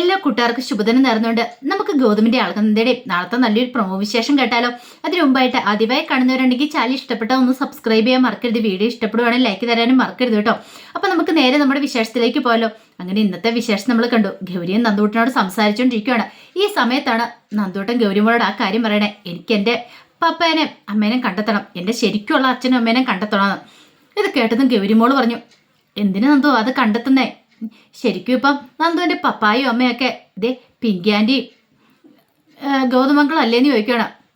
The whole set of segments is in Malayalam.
എല്ലാ കൂട്ടുകാർക്കും ശുഭദിനം നേർന്നുകൊണ്ട് നമുക്ക് ഗോതമ്പിന്റെ ആൾക്കന്തയുടെ നാളത്തെ നല്ലൊരു പ്രമോ വിശേഷം കേട്ടാലോ. അതിനു മുമ്പായിട്ട് ആദ്യമായി കാണുന്നവരുണ്ടെങ്കിൽ ചാനൽ ഇഷ്ടപ്പെട്ട ഒന്ന് സബ്സ്ക്രൈബ് ചെയ്യാൻ മറക്കരുത്. വീഡിയോ ഇഷ്ടപ്പെടുവാണെങ്കിൽ ലൈക്ക് തരാനും മറക്കരുത് കേട്ടോ. അപ്പൊ നമുക്ക് നേരെ നമ്മുടെ വിശേഷത്തിലേക്ക് പോയാലോ അങ്ങനെ ഇന്നത്തെ വിശേഷം നമ്മൾ കണ്ടു. ഗൗരിയും നന്ദൂട്ടനോട് സംസാരിച്ചുകൊണ്ടിരിക്കുകയാണ് ഈ സമയത്താണ് നന്ദൂട്ടൻ ഗൗരിമോളോട് ആ കാര്യം പറയണേ. എനിക്ക് എന്റെ പപ്പേനെ അമ്മേനെ കണ്ടെത്തണം. എന്റെ ശരിക്കുള്ള അച്ഛനും അമ്മേനെ കണ്ടെത്തണമെന്ന് ഇത് കേട്ടതും ഗൗരിമോൾ പറഞ്ഞു എന്തിനു നന്ദു അത് കണ്ടെത്തുന്നേ? ശരിക്കും ഇപ്പം നന്ദുവിന്റെ പപ്പായും അമ്മയൊക്കെ ഇതേ പിങ്കി ആന്റി ഗൗതമംഗളല്ലേന്ന് ചോദിക്കണം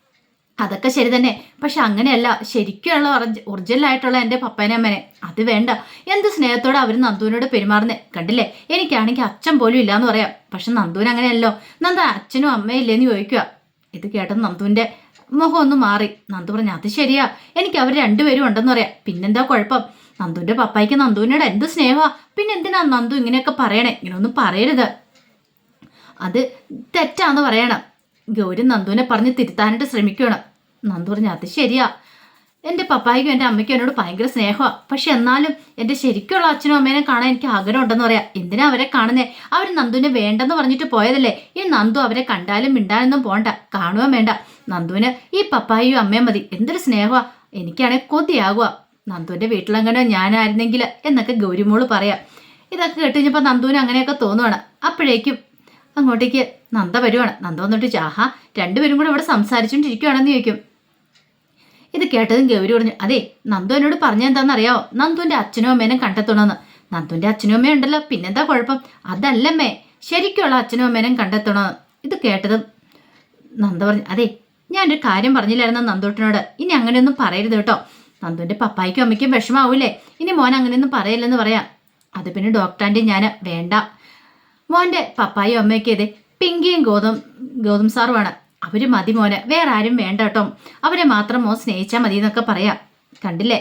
അതൊക്കെ ശരി തന്നെ. പക്ഷെ അങ്ങനെയല്ല. ശരിക്കുള്ള ഒറിജിനലായിട്ടുള്ള എന്റെ പപ്പേനെ അമ്മേനെ. അത് വേണ്ട. എന്ത് സ്നേഹത്തോടെ അവർ നന്ദുവിനോട് പെരുമാറുന്നേ. കണ്ടില്ലേ? എനിക്കാണെങ്കിൽ അച്ഛൻ പോലും ഇല്ലാന്ന് പറയാം. പക്ഷെ നന്ദുവിന് അങ്ങനെയല്ലോ. നന്ദ അച്ഛനും അമ്മയും ഇല്ലേന്ന് ചോദിക്കുക. ഇത് കേട്ടത് നന്ദുവിന്റെ മുഖം ഒന്ന് മാറി. നന്ദു പറഞ്ഞു അത് ശരിയാ. എനിക്ക് അവർ രണ്ടുപേരും ഉണ്ടെന്ന് പറയാം. പിന്നെന്താ കുഴപ്പം? നന്ദുവിന്റെ പപ്പായ്ക്ക് നന്ദുവിനോട് എന്ത് സ്നേഹമാ? പിന്നെ എന്തിനാ നന്ദു ഇങ്ങനെയൊക്കെ പറയണേ? ഇങ്ങനെയൊന്നും പറയരുത്. അത് തെറ്റാന്ന് പറയണം. ഗൗരി നന്ദുവിനെ പറഞ്ഞ് തിരുത്താനായിട്ട് ശ്രമിക്കണം നന്ദു പറഞ്ഞു അത് ശരിയാ. എന്റെ പപ്പായ്ക്കും എന്റെ അമ്മയ്ക്കും എന്നോട് ഭയങ്കര സ്നേഹമാണ് പക്ഷെ എന്നാലും എന്റെ ശരിക്കുള്ള അച്ഛനും അമ്മേനെ കാണാൻ എനിക്ക് ആഗ്രഹം ഉണ്ടെന്ന് പറയാം. എന്തിനാ അവരെ കാണുന്നേ? അവർ നന്ദുവിനെ വേണ്ടെന്ന് പറഞ്ഞിട്ട് പോയതല്ലേ? ഈ നന്ദു അവരെ കണ്ടാലും മിണ്ടാനൊന്നും പോണ്ട. കാണുവാൻ വേണ്ട. നന്ദുവിന് ഈ പപ്പായും അമ്മയും മതി. എന്തൊരു സ്നേഹമാണ് എനിക്കാണെങ്കിൽ കൊതിയാകുക നന്ദുവിന്റെ വീട്ടിലങ്ങനെ ഞാനായിരുന്നെങ്കിൽ എന്നൊക്കെ ഗൗരിമോൾ പറയാം. ഇതൊക്കെ കേട്ട് കഴിഞ്ഞപ്പോൾ നന്ദുവിന് അങ്ങനെയൊക്കെ തോന്നുവാണ്. അപ്പോഴേക്കും അങ്ങോട്ടേക്ക് നന്ദ വരുവാണ്. നന്ദ വന്നിട്ട് ചാഹ രണ്ടുപേരും കൂടെ ഇവിടെ സംസാരിച്ചുകൊണ്ടിരിക്കുവാണെന്ന് ചോദിക്കും. ഇത് കേട്ടതും ഗൗരി പറഞ്ഞു അതെ നന്ദു എന്നോട് പറഞ്ഞെന്താണെന്നറിയാവോ നന്ദുവിന്റെ അച്ഛനും അമ്മേനെ കണ്ടെത്തണമെന്ന് നന്ദുവിന്റെ അച്ഛനും അമ്മയും ഉണ്ടല്ലോ പിന്നെന്താ കുഴപ്പം? അതല്ലമ്മേ ശരിക്കുള്ള അച്ഛനും അമ്മേനും കണ്ടെത്തണമെന്ന് ഇത് കേട്ടതും നന്ദ പറഞ്ഞു അതെ ഞാനൊരു കാര്യം പറഞ്ഞില്ലായിരുന്നു നന്ദുട്ടനോട്. ഇനി അങ്ങനെയൊന്നും പറയരുത് കേട്ടോ. നന്ദുവിന്റെ പപ്പായ്ക്കും അമ്മയ്ക്കും വിഷമാവൂലേ? ഇനി മോൻ അങ്ങനെയൊന്നും പറയില്ലെന്ന് പറയാം. അത് പിന്നെ ഡോക്ടറാന്റെ ഞാൻ വേണ്ട. മോന്റെ പപ്പായും അമ്മയൊക്കെ ഇതേ പിങ്കിയും ഗോതം ഗോതം സാറുമാണ്. അവർ മതി മോനെ വേറെ ആരും വേണ്ട കേട്ടോ അവരെ മാത്രം മോൻ സ്നേഹിച്ചാൽ മതി എന്നൊക്കെ പറയാം. കണ്ടില്ലേ?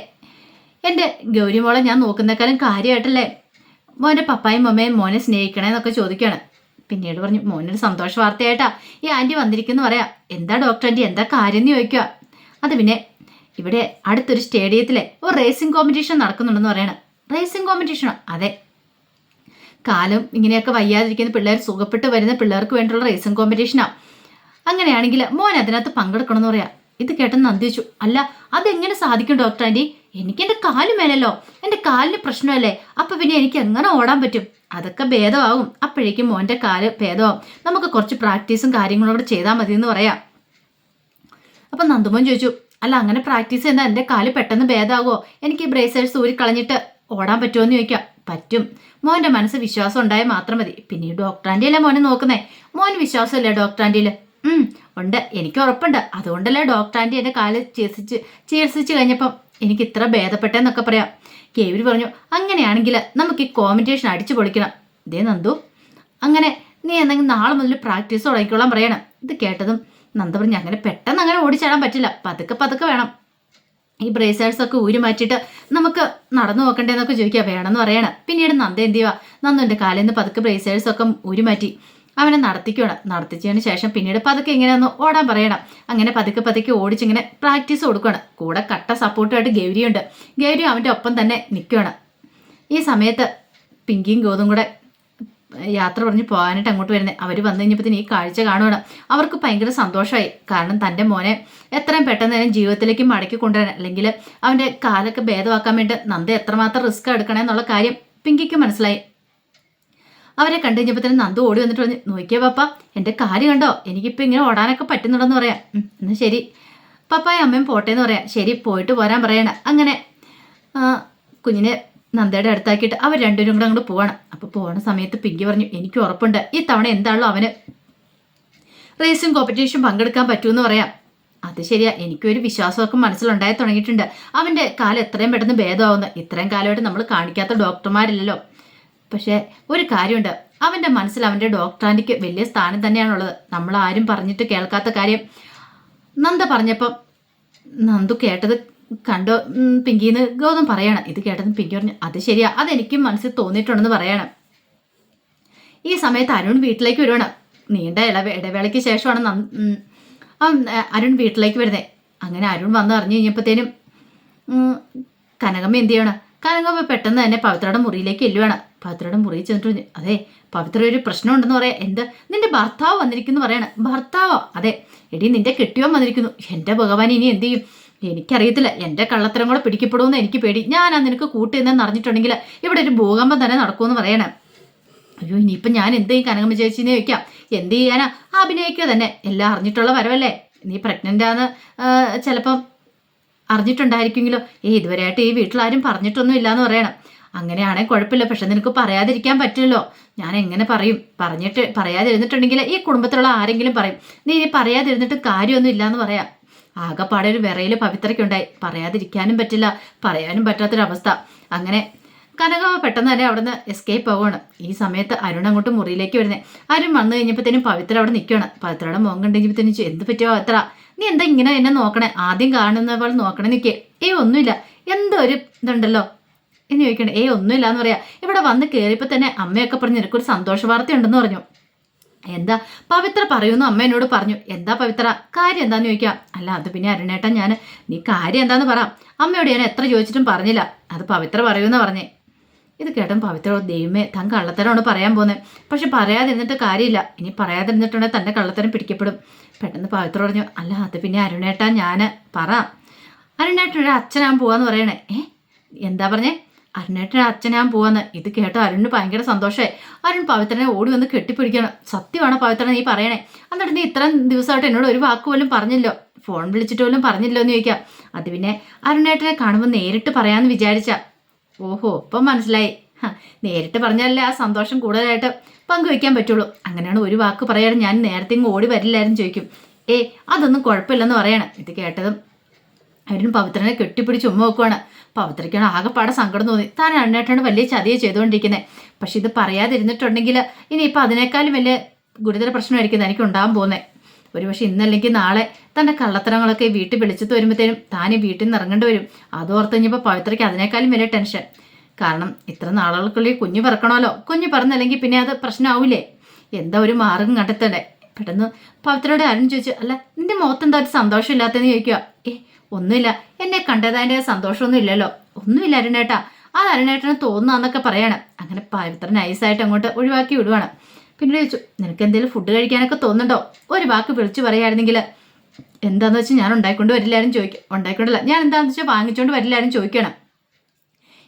എന്റെ ഗൗരിമോളെ ഞാൻ നോക്കുന്നേക്കാളും കാര്യമായിട്ടല്ലേ മോന്റെ പപ്പായും മമ്മയും മോനെ സ്നേഹിക്കണേന്നൊക്കെ ചോദിക്കുകയാണ് പിന്നീട് പറഞ്ഞു മോനൊരു സന്തോഷ വാർത്തയായിട്ടാ ഈ ആന്റി വന്നിരിക്കുന്നു പറയാം. എന്താ ഡോക്ടർ ആന്റി എന്താ കാര്യം എന്ന് ചോദിക്കുക അത് പിന്നെ ഇവിടെ അടുത്തൊരു സ്റ്റേഡിയത്തിലെ ഒരു റേസിംഗ് കോമ്പറ്റീഷൻ നടക്കുന്നുണ്ടെന്ന് പറയണം. റേസിംഗ് കോമ്പറ്റീഷനോ? അതെ. കാലം ഇങ്ങനെയൊക്കെ വയ്യാതിരിക്കുന്ന പിള്ളേർ സുഖപ്പെട്ട് വരുന്ന പിള്ളേർക്ക് വേണ്ടിയുള്ള റേസിംഗ് കോമ്പറ്റീഷനാണ് അങ്ങനെയാണെങ്കിൽ മോൻ അതിനകത്ത് പങ്കെടുക്കണം എന്ന് പറയാ. ഇത് കേട്ടെന്ന് നന്ദിച്ചു അല്ല അതെങ്ങനെ സാധിക്കും ഡോക്ടർ ആന്റി? എനിക്ക് എന്റെ കാൽ മേലല്ലോ. എന്റെ കാലിന് പ്രശ്നമല്ലേ. അപ്പം പിന്നെ എനിക്ക് എങ്ങനെ ഓടാൻ പറ്റും? അതൊക്കെ ഭേദമാകും. അപ്പോഴേക്കും മോന്റെ കാൽ ഭേദമാവും. നമുക്ക് കുറച്ച് പ്രാക്ടീസും കാര്യങ്ങളും കൂടെ ചെയ്താൽ മതി എന്ന് പറയാം. അപ്പം നന്ദുമോൻ ചോദിച്ചു അല്ല അങ്ങനെ പ്രാക്ടീസ് ചെയ്താൽ എന്റെ കാൽ പെട്ടെന്ന് ഭേദമാകുമോ? എനിക്ക് ബ്രേസേഴ്സ് ഊരി കളഞ്ഞിട്ട് ഓടാൻ പറ്റുമോ എന്ന് ചോദിക്കാം. പറ്റും. മോന്റെ മനസ്സ് വിശ്വാസം ഉണ്ടായാൽ മാത്രം മതി. പിന്നെ ഡോക്ടർ ആന്റി അല്ലേ മോനെ നോക്കുന്നേ? മോൻ വിശ്വാസമല്ലേ ഡോക്ടർ ആന്റിയിൽ? ഉണ്ട്. എനിക്ക് ഉറപ്പുണ്ട്. അതുകൊണ്ടല്ലേ ഡോക്ടർ എന്റെ കാൽ ചികിത്സിച്ച് ചികിത്സിച്ച് കഴിഞ്ഞപ്പം എനിക്ക് ഇത്ര ഭേദപ്പെട്ടെന്നൊക്കെ പറയാം. കേവിൽ പറഞ്ഞു അങ്ങനെയാണെങ്കിൽ നമുക്ക് ഈ കോമ്പറ്റീഷൻ അടിച്ചു പൊളിക്കണം. ഇതേ നന്ദു അങ്ങനെ നീ എന്തെങ്കിലും നാളെ മുതൽ പ്രാക്ടീസ് തുടങ്ങിക്കോളാൻ പറയണം. ഇത് കേട്ടതും നന്ദ പറഞ്ഞു അങ്ങനെ പെട്ടെന്ന് അങ്ങനെ ഓടിച്ചാടാൻ പറ്റില്ല. പതുക്കെ പതുക്കെ വേണം. ഈ ബ്രേസേഴ്സ് ഒക്കെ ഊരി മാറ്റിയിട്ട് നമുക്ക് നടന്നു നോക്കണ്ടേന്നൊക്കെ ചോദിക്കുക വേണമെന്ന് പറയണം. പിന്നീട് നന്ദ എന്ത് ചെയ്യുക നന്ദുന്റെ കാലിൽ നിന്ന് പതുക്കെ ബ്രേസേഴ്സ് ഒക്കെ ഊരി മാറ്റി. അവനെ നടത്തിക്കണം. നടത്തിച്ചതിന് ശേഷം പിന്നീട് പതുക്കെ ഇങ്ങനെ ഒന്ന് ഓടാൻ പറയണം. അങ്ങനെ പതുക്കെ പതുക്കെ ഓടിച്ചിങ്ങനെ പ്രാക്ടീസ് കൊടുക്കണം. കൂടെ കട്ട സപ്പോർട്ടുമായിട്ട് ഗൗരിയുണ്ട്. ഗൗരി അവന്റെ ഒപ്പം തന്നെ നിൽക്കണം. ഈ സമയത്ത് പിങ്കിയും ഗോതും കൂടെ യാത്ര പറഞ്ഞ് പോകാനായിട്ട് അങ്ങോട്ട് വരുന്നത് അവർ വന്നു കഴിഞ്ഞപ്പോൾ ഈ കാഴ്ച കാണുകയാണ് അവർക്ക് ഭയങ്കര സന്തോഷമായി. കാരണം തന്റെ മോനെ എത്രയും പെട്ടെന്ന് തന്നെ ജീവിതത്തിലേക്ക് മടക്കി കൊണ്ടുവരാൻ അല്ലെങ്കിൽ അവന്റെ കാലൊക്കെ ഭേദമാക്കാൻ വേണ്ടി നന്ദ എത്രമാത്രം റിസ്ക് എടുക്കണമെന്നുള്ള കാര്യം പിങ്കിക്ക് മനസ്സിലായി. അവരെ കണ്ടു കഴിഞ്ഞപ്പോൾ തന്നെ നന്ദു ഓടി വന്നിട്ട് പറഞ്ഞു നോക്കിയേ പപ്പ എന്റെ കാൽ കണ്ടോ? എനിക്കിപ്പോൾ ഇങ്ങനെ ഓടാനൊക്കെ പറ്റുന്നുണ്ടെന്ന് പറയാം. എന്നാൽ ശരി. പപ്പായ അമ്മയും പോട്ടെ എന്ന് പറയാം. ശരി പോയിട്ട് പോരാൻ പറയണ അങ്ങനെ കുഞ്ഞിനെ നന്ദയുടെ അടുത്താക്കിയിട്ട് അവർ രണ്ടുപേരും കൂടെ അങ്ങോട്ട് പോവാണ്. അപ്പോൾ പോണ സമയത്ത് പിങ്കി പറഞ്ഞു എനിക്ക് ഉറപ്പുണ്ട്. ഈ തവണ എന്താണല്ലോ അവന് റേസിംഗ് കോമ്പറ്റീഷൻ പങ്കെടുക്കാൻ പറ്റുമെന്ന് പറയാം. അത് ശരിയാ. എനിക്കൊരു വിശ്വാസമൊക്കെ മനസ്സിലുണ്ടായി തുടങ്ങിയിട്ടുണ്ട്. അവന്റെ കാലം എത്രയും പെട്ടെന്ന് ഭേദമാവുന്ന. ഇത്രയും കാലമായിട്ട് നമ്മൾ കാണിക്കാത്ത ഡോക്ടർമാരില്ലല്ലോ. പക്ഷേ ഒരു കാര്യമുണ്ട്. അവന്റെ മനസ്സിൽ അവന്റെ ഡോക്ടറാന്റിക്ക് വലിയ സ്ഥാനം തന്നെയാണുള്ളത്. നമ്മൾ ആരും പറഞ്ഞിട്ട് കേൾക്കാത്ത കാര്യം. നന്ദ പറഞ്ഞപ്പം നന്ദു കേട്ടത് കണ്ടോ? പിങ്കിന്ന് ഗൗതം പറയണം. ഇത് കേട്ടതും പിങ്കി പറഞ്ഞു അത് ശരിയാ. അതെനിക്കും മനസ്സിൽ തോന്നിയിട്ടുണ്ടെന്ന് പറയണം. ഈ സമയത്ത് അരുൺ വീട്ടിലേക്ക് വരുവാണ്. നീണ്ട ഇടവേ ഇടവേളയ്ക്ക് ശേഷമാണ് അരുൺ വീട്ടിലേക്ക് വരുന്നത് അങ്ങനെ അരുൺ വന്ന് അറിഞ്ഞു കഴിഞ്ഞപ്പോഴത്തേനും കനകമ്മ എന്ത് ചെയ്യണം? കനകമ്മ പെട്ടെന്ന് തന്നെ പവിത്രയുടെ മുറിയിലേക്ക് എല്ലുവാണ് പവിത്രയുടെ മുറിയിൽ ചെന്നിട്ട് അതെ പവിത്ര ഒരു പ്രശ്നമുണ്ടെന്ന് പറയാം. എന്ത്? നിന്റെ ഭർത്താവ് വന്നിരിക്കുന്നു പറയണ. ഭർത്താവോ? അതെ. എടി നിന്റെ കെട്ടിയോൻ വന്നിരിക്കുന്നു. എന്റെ ഭഗവാൻ ഇനി എന്ത് ചെയ്യും? എനിക്കറിയത്തില്ല. എന്റെ കള്ളത്തരം കൂടെ പിടിക്കപ്പെടുമെന്ന് എനിക്ക് പേടി. ഞാൻ ആ നിനക്ക് കൂട്ടുന്നതെന്ന് അറിഞ്ഞിട്ടുണ്ടെങ്കിൽ ഇവിടെ ഒരു ഭൂകമ്പം തന്നെ നടക്കുമെന്ന് പറയണേ. അയ്യോ ഇനിയിപ്പം ഞാൻ എന്ത് ചെയ്യും? കനകമ്മ ചേച്ചിനെ വെക്കാം എന്ത് ചെയ്യാനാ? അഭിനയിക്കുക തന്നെ. എല്ലാം അറിഞ്ഞിട്ടുള്ള വരവല്ലേ? നീ പ്രഗ്നന്റ് ആണ് ചിലപ്പം അറിഞ്ഞിട്ടുണ്ടായിരിക്കുമെങ്കിലോ? ഏ ഇതുവരെയായിട്ട് ഈ വീട്ടിലാരും പറഞ്ഞിട്ടൊന്നും ഇല്ലാന്ന് പറയണം. അങ്ങനെയാണെങ്കിൽ കുഴപ്പമില്ല. പക്ഷെ നിനക്ക് പറയാതിരിക്കാൻ പറ്റില്ലല്ലോ. ഞാൻ എങ്ങനെ പറയും? പറഞ്ഞിട്ട് പറയാതിരുന്നിട്ടുണ്ടെങ്കിൽ ഈ കുടുംബത്തിലുള്ള ആരെങ്കിലും പറയും നീ ഇനി പറയാതിരുന്നിട്ട് കാര്യമൊന്നും ഇല്ലാന്ന് പറയാം. ആകെപ്പാടെ ഒരു വിറയിൽ പവിത്രയ്ക്കുണ്ടായി. പറയാതിരിക്കാനും പറ്റില്ല. പറയാനും പറ്റാത്തൊരവസ്ഥ. അങ്ങനെ കനക പെട്ടെന്ന് തന്നെ അവിടുന്ന് എസ്കേപ്പ് ആവുകയാണ് ഈ സമയത്ത് അരുൺ അങ്ങോട്ട് മുറിയിലേക്ക് വരുന്നത് അരുൺ വന്നു കഴിഞ്ഞപ്പോഴത്തേനും പവിത്ര അവിടെ നിൽക്കുകയാണ് പവിത്രയുടെ മുഖം കണ്ടുകഴിഞ്ഞപ്പോഴത്തേനും എന്ത് പറ്റിയോ പവിത്ര? നീ എന്താ ഇങ്ങനെ എന്നെ നോക്കണേ? ആദ്യം കാണുന്ന പോലെ നോക്കണേ നിൽക്കേ ഏ ഒന്നുമില്ല. എന്തോ ഒരു ഇതുണ്ടല്ലോ. എന്ന് ചോദിക്കണ്ട. ഏ ഒന്നുമില്ല എന്ന് പറയാ. ഇവിടെ വന്ന് കയറിയപ്പോൾ തന്നെ അമ്മയൊക്കെ പറഞ്ഞു നിനക്കൊരു സന്തോഷ വാർത്ത ഉണ്ടെന്ന് പറഞ്ഞു. എന്താ? പവിത്ര പറയുന്നു. അമ്മ എന്നോട് പറഞ്ഞു എന്താ പവിത്ര? കാര്യം എന്താന്ന് ചോദിക്കാം. അല്ല അത് പിന്നെ അരുണേട്ടൻ ഞാൻ നീ കാര്യം എന്താന്ന് പറ. അമ്മയോട് ഞാൻ എത്ര ചോദിച്ചിട്ടും പറഞ്ഞില്ല. അത് പവിത്ര പറയുമെന്ന് പറഞ്ഞേ. ഇത് കേട്ടോ പവിത്ര ദൈവമേ താൻ കള്ളത്തരമാണ് പറയാൻ പോകുന്നത് പക്ഷെ പറയാതിരുന്നിട്ട് കാര്യമില്ല. ഇനി പറയാതിരുന്നിട്ടുണ്ടെങ്കിൽ തന്റെ കള്ളത്തരം പിടിക്കപ്പെടും. പെട്ടെന്ന് പവിത്ര പറഞ്ഞു അല്ല അത് പിന്നെ അരുണേട്ടാ ഞാൻ പറ. അരുണേട്ടനൊരു അച്ഛനാൻ പോവാന്ന് പറയണേ. ഏ? എന്താ പറഞ്ഞേ? അരുണേട്ടൻ അച്ഛനാൻ പോവാന്ന്. ഇത് കേട്ട അരുണിന് ഭയങ്കര സന്തോഷമായി അരുൺ പവിത്രനെ ഓടി വന്ന് കെട്ടിപ്പിടിക്കണം സത്യമാണ് പവിത്രനെ നീ പറയണേ. എന്നിട്ട് നീ ഇത്രയും ദിവസമായിട്ട് എന്നോട് ഒരു വാക്ക് പോലും പറഞ്ഞില്ലോ. ഫോൺ വിളിച്ചിട്ട് പോലും പറഞ്ഞില്ലോ എന്ന് ചോദിക്കാം. അത് പിന്നെ അരുണേട്ടനെ കാണുമ്പോൾ നേരിട്ട് പറയാമെന്ന് വിചാരിച്ച. ഓഹോ ഇപ്പം മനസ്സിലായി. നേരിട്ട് പറഞ്ഞാലേ ആ സന്തോഷം കൂടുതലായിട്ട് പങ്കുവയ്ക്കാൻ പറ്റുള്ളൂ. അങ്ങനെയാണ് ഒരു വാക്ക് പറയാൻ ഞാൻ നേരത്തെ ഇങ്ങ് ഓടി വരില്ലായിരുന്നു ചോദിക്കും. ഏ അതൊന്നും കുഴപ്പമില്ലെന്ന് പറയണം. ഇത് കേട്ടതും അവരും പവിത്രനെ കെട്ടിപ്പിടിച്ച് ഉമ്മ വെക്കുവാണ്. പവിത്രയ്ക്കാണ് ആകെപ്പാടെ സങ്കടം തോന്നി. താൻ അണ്ണേട്ടാണ് വലിയ ചതിയെ ചെയ്തുകൊണ്ടിരിക്കുന്നത് പക്ഷെ ഇത് പറയാതിരുന്നിട്ടുണ്ടെങ്കിൽ ഇനിയിപ്പോൾ അതിനേക്കാളും വലിയ ഗുരുതര പ്രശ്നമായിരിക്കും തനിക്ക് ഉണ്ടാകാൻ പോകുന്നത് ഒരു പക്ഷെ ഇന്നല്ലെങ്കിൽ നാളെ തന്റെ കള്ളത്തരങ്ങളൊക്കെ വീട്ടിൽ വിളിച്ചിട്ട് വരുമ്പോഴത്തേനും താൻ വീട്ടിൽ നിന്ന് ഇറങ്ങേണ്ടി വരും. അതോർത്ത് കഴിഞ്ഞപ്പോൾ പവിത്രയ്ക്ക് അതിനേക്കാളും വലിയ ടെൻഷൻ. കാരണം ഇത്ര നാളുകൾക്കുള്ളിൽ കുഞ്ഞ് പിറക്കണമല്ലോ. കുഞ്ഞ് പിറന്നല്ലെങ്കിൽ പിന്നെ അത് പ്രശ്നമാവില്ലേ? എന്താ ഒരു മാർഗം കണ്ടെത്തണ്ടേ? പെട്ടെന്ന് പവിത്രയുടെ അരുൺ ചോദിച്ചു അല്ല നിന്റെ മുഖത്ത് എന്താ ഒരു സന്തോഷമില്ലാത്തതെന്ന് ചോദിക്കുക ഏ ഒന്നുമില്ല. എന്നെ കണ്ടതിന്റെ സന്തോഷമൊന്നും ഇല്ലല്ലോ. ഒന്നുമില്ല അരുണേട്ടാ. ആ അരുണേട്ടന് തോന്നുന്നതെന്നൊക്കെ പറയണം. അങ്ങനെ പവിത്ര നൈസായിട്ട് അങ്ങോട്ട് ഒഴിവാക്കി വിടുവാണ്. പിന്നെ ചോദിച്ചു നിനക്ക് എന്തെങ്കിലും ഫുഡ് കഴിക്കാനൊക്കെ തോന്നുന്നുണ്ടോ? ഒരു വാക്ക് വിളിച്ചു പറയുകയായിരുന്നെങ്കിൽ എന്താന്ന് വെച്ചാൽ ഞാൻ ഉണ്ടായിക്കൊണ്ട് വരില്ലാരും ചോദിക്കും ഉണ്ടായിക്കൊണ്ടല്ല ഞാൻ എന്താണെന്ന് വെച്ചാൽ വാങ്ങിച്ചുകൊണ്ട് വരില്ലാരും ചോദിക്കണം.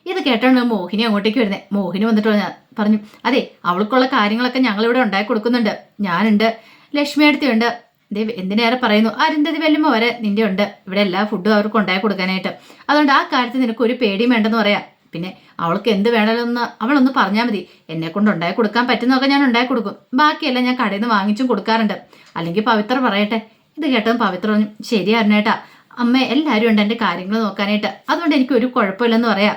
ഇത് കേട്ടാണ് മോഹിനി അങ്ങോട്ടേക്ക് വരുന്നത് മോഹിനി വന്നിട്ട് ഞാൻ പറഞ്ഞു അതെ അവൾക്കുള്ള കാര്യങ്ങളൊക്കെ ഞങ്ങളിവിടെ ഉണ്ടാക്കി കൊടുക്കുന്നുണ്ട്. ഞാനുണ്ട് ലക്ഷ്മി അടുത്തുണ്ട് എന്തിനേറെ പറയുന്നു? അരുന്ധതി വെല്ലുമ്പോ വരെ നിന്റെ ഉണ്ട്. ഇവിടെ എല്ലാ ഫുഡും അവർക്ക് ഉണ്ടാക്കി കൊടുക്കാനായിട്ട്. അതുകൊണ്ട് ആ കാര്യത്തിൽ നിനക്ക് ഒരു പേടിയും വേണ്ടെന്ന് പറയാം. പിന്നെ അവൾക്ക് എന്ത് വേണമെന്ന് അവളൊന്ന് പറഞ്ഞാൽ മതി. എന്നെ കൊണ്ട് ഉണ്ടാക്കി കൊടുക്കാൻ പറ്റുന്നതൊക്കെ ഞാൻ ഉണ്ടായി കൊടുക്കും. ബാക്കിയെല്ലാം ഞാൻ കടയിൽ നിന്ന് വാങ്ങിച്ചും കൊടുക്കാറുണ്ട്. അല്ലെങ്കിൽ പവിത്ര പറയട്ടെ. ഇത് കേട്ടതും പവിത്ര പറഞ്ഞു ശരി അമ്മ എല്ലാവരും ഉണ്ട് എന്റെ കാര്യങ്ങൾ നോക്കാനായിട്ട്. അതുകൊണ്ട് എനിക്ക് ഒരു കുഴപ്പമില്ലെന്ന് പറയാം.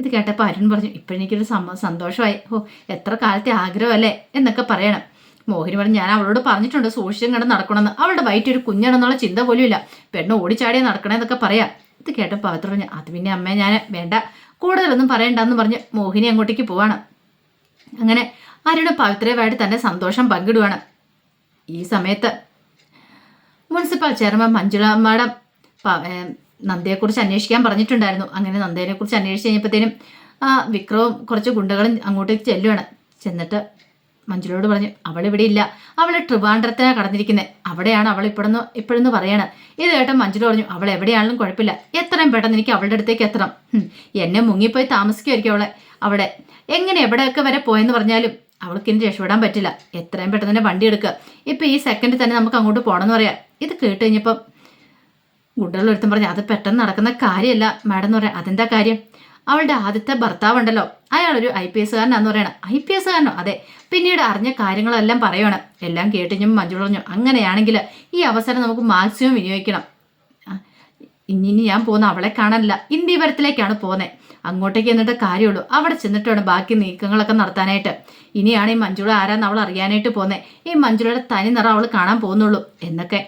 ഇത് കേട്ടപ്പോൾ അരുൺ പറഞ്ഞു ഇപ്പോഴെനിക്കൊരു സന്തോഷമായി. ഓ എത്ര കാലത്തെ ആഗ്രഹമല്ലേ? എന്നൊക്കെ പറയണം. മോഹിനി പറഞ്ഞു ഞാൻ അവളോട് പറഞ്ഞിട്ടുണ്ട് സൂക്ഷിച്ചും കണ്ട് നടക്കണമെന്ന്. അവളുടെ ഒരു കുഞ്ഞാണെന്നുള്ള ചിന്ത പോലും ഇല്ല പെണ്ണ് ഓടിച്ചാടിയാ നടക്കണേന്നൊക്കെ പറയാം. ഇത് കേട്ടപ്പോൾ പവിത്ര പറഞ്ഞു അത് പിന്നെ അമ്മ ഞാൻ വേണ്ട. കൂടുതലൊന്നും പറയണ്ടെന്ന് പറഞ്ഞ് മോഹിനി അങ്ങോട്ടേക്ക് പോവാണ്. അങ്ങനെ അരുണ് പവിത്രയുമായിട്ട് തന്നെ സന്തോഷം പങ്കിടുവാണ്. ഈ സമയത്ത് മുനിസിപ്പൽ ചെയർമാൻ മഞ്ജുള മാഡം നന്ദയെക്കുറിച്ച് അന്വേഷിക്കാൻ പറഞ്ഞിട്ടുണ്ടായിരുന്നു. അങ്ങനെ നന്ദേനെക്കുറിച്ച് അന്വേഷിച്ച് കഴിഞ്ഞപ്പോഴത്തേനും വിക്രവും കുറച്ച് ഗുണ്ടകളും അങ്ങോട്ടേക്ക് ചെല്ലുവാണ്. ചെന്നിട്ട് മഞ്ജുളയോട് പറഞ്ഞു അവളിവിടെ ഇല്ല. അവൾ ട്രിവാൻഡ്രത്തിനാണ് കടന്നിരിക്കുന്നത് അവിടെയാണ് അവൾ ഇപ്പോഴെന്ന് ഇപ്പോഴെന്ന് പറയണം. ഇത് കേട്ട മഞ്ജുള പറഞ്ഞു അവൾ എവിടെയാണെങ്കിലും കുഴപ്പമില്ല. എത്രയും പെട്ടെന്ന് എനിക്ക് അവളുടെ അടുത്തേക്ക് എത്തണം. എന്നെ മുങ്ങിപ്പോയി താമസിക്കുമായിരിക്കും അവളെ അവിടെ. എങ്ങനെ എവിടെയൊക്കെ വരെ പോയെന്ന് പറഞ്ഞാലും അവൾക്ക് ഇനി രക്ഷപ്പെടാൻ പറ്റില്ല. എത്രയും പെട്ടെന്ന് തന്നെ വണ്ടി എടുക്കുക ഇപ്പം ഈ സെക്കൻഡിൽ തന്നെ നമുക്ക് അങ്ങോട്ട് പോകണമെന്ന് പറയാം. ഇത് കേട്ട് കഴിഞ്ഞപ്പം ഗുണ്ടകൾ ഒരുത്തം പറഞ്ഞു അത് പെട്ടെന്ന് നടക്കുന്ന കാര്യമല്ല മാഡം എന്ന് പറയാം. അതെന്താ കാര്യം? അവളുടെ ആദ്യത്തെ ഭർത്താവുണ്ടല്ലോ. അയാളൊരു ഐ പി എസ്സുകാരനാന്ന് പറയണം. ഐ പി എസ്സുകാരനോ? അതെ. പിന്നീട് അറിഞ്ഞ കാര്യങ്ങളെല്ലാം പറയണം. എല്ലാം കേട്ടിഞ്ഞും മഞ്ജു പറഞ്ഞു അങ്ങനെയാണെങ്കിൽ ഈ അവസരം നമുക്ക് മാക്സിമം വിനിയോഗിക്കണം. ഇനി ഞാൻ പോകുന്ന അവളെ കാണാനില്ല. ഇന്ത്യവരത്തിലേക്കാണ് പോകുന്നത് അങ്ങോട്ടേക്ക് എന്നിട്ട് കാര്യമുള്ളൂ. അവിടെ ചെന്നിട്ട് വേണം ബാക്കി നീക്കങ്ങളൊക്കെ നടത്താനായിട്ട്. ഇനിയാണ് ഈ മഞ്ജുള ആരാന്ന് അവൾ അറിയാനായിട്ട് പോകുന്നത് ഈ മഞ്ജുളയുടെ തനി നിറം അവൾ കാണാൻ പോകുന്നുള്ളൂ എന്നൊക്കെ.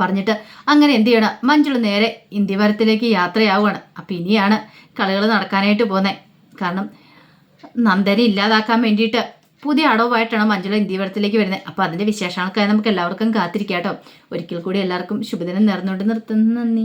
പറഞ്ഞിട്ട് അങ്ങനെ എന്ത് ചെയ്യണം? മഞ്ജുള നേരെ ഇന്ത്യവരത്തിലേക്ക് യാത്രയാവുകയാണ്. അപ്പം ഇനിയാണ് കളികൾ നടക്കാനായിട്ട് പോകുന്നത് കാരണം നന്ദനെ ഇല്ലാതാക്കാൻ വേണ്ടിയിട്ട് പുതിയ അടവുമായിട്ടാണ് മഞ്ജുള ഇന്ത്യവരത്തിലേക്ക് വരുന്നത് അപ്പോൾ അതിന്റെ വിശേഷങ്ങൾക്കായി നമുക്ക് എല്ലാവർക്കും കാത്തിരിക്കാം കേട്ടോ. ഒരിക്കൽ കൂടി എല്ലാവർക്കും ശുഭദിനം നേർന്നുകൊണ്ട് നിർത്തുന്നു. നന്ദി.